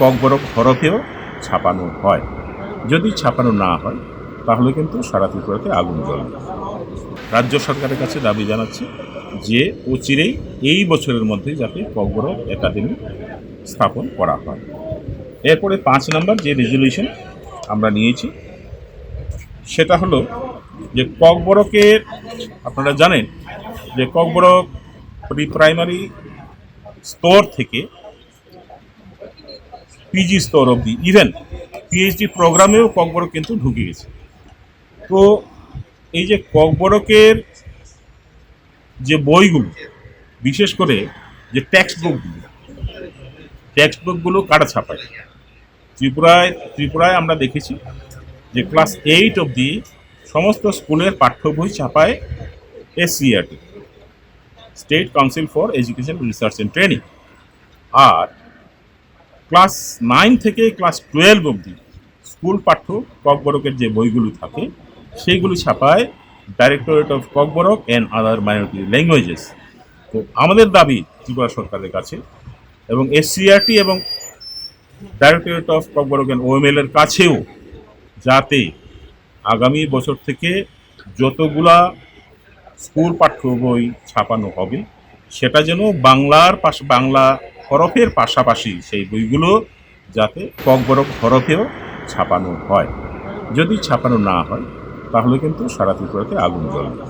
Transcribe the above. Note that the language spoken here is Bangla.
ককবরক হরফেও ছাপানো হয়। যদি ছাপানো না হয়, তাহলে কিন্তু সারা ত্রিপুরাতে আগুন জ্বলবে রাজ্য সরকারের কাছে দাবি জানাচ্ছি যে, অচিরেই এই বছরের মধ্যে যাতে ককবরক একাডেমি স্থাপন করা হয়। এরপরে পাঁচ নম্বর যে রেজলিউশন আমরা নিয়েছি, সেটা হলো যে ককবরকের আপনারা জানেন যে ককবরক প্রি প্রাইমারি স্তর থেকে পিজি স্তর অবধি। ইভেন পিএইচডি প্রোগ্রামেও ককবরক কিন্তু ঢুকে গেছে। তো এই যে ককবরকের যে বইগুলো, বিশেষ করে যে টেক্সট বুকগুলো টেক্সট বুকগুলো কাটা ছাপায়? ত্রিপুরায় ত্রিপুরায় আমরা দেখেছি যে ক্লাস এইট অবধি সমস্ত স্কুলের পাঠ্য বই ছাপায় SCERT state council for education research and training R class nine থেকে ক্লাস টুয়েলভ অবধি স্কুল পাঠ্য ককবরকের যে বইগুলো থাকে, সেইগুলো ছাপায় directorate of Kokborok and other minority languages তো আমাদের দাবি ত্রিপুরা সরকারের কাছে এবং এসসিআরটি এবং directorate of Kokborok and OML এর কাছেও যাতে আগামী বছর থেকে যতগুলা স্কুল পাঠ্য বই ছাপানো হবে, সেটা যেন বাংলার পাশ, বাংলা হরফের পাশাপাশি সেই বইগুলো যাতে ককবরক হরফেও ছাপানো হয়। যদি ছাপানো না হয়, তাহলে কিন্তু সারা ত্রিপুরাতে আগুন জ্বলবে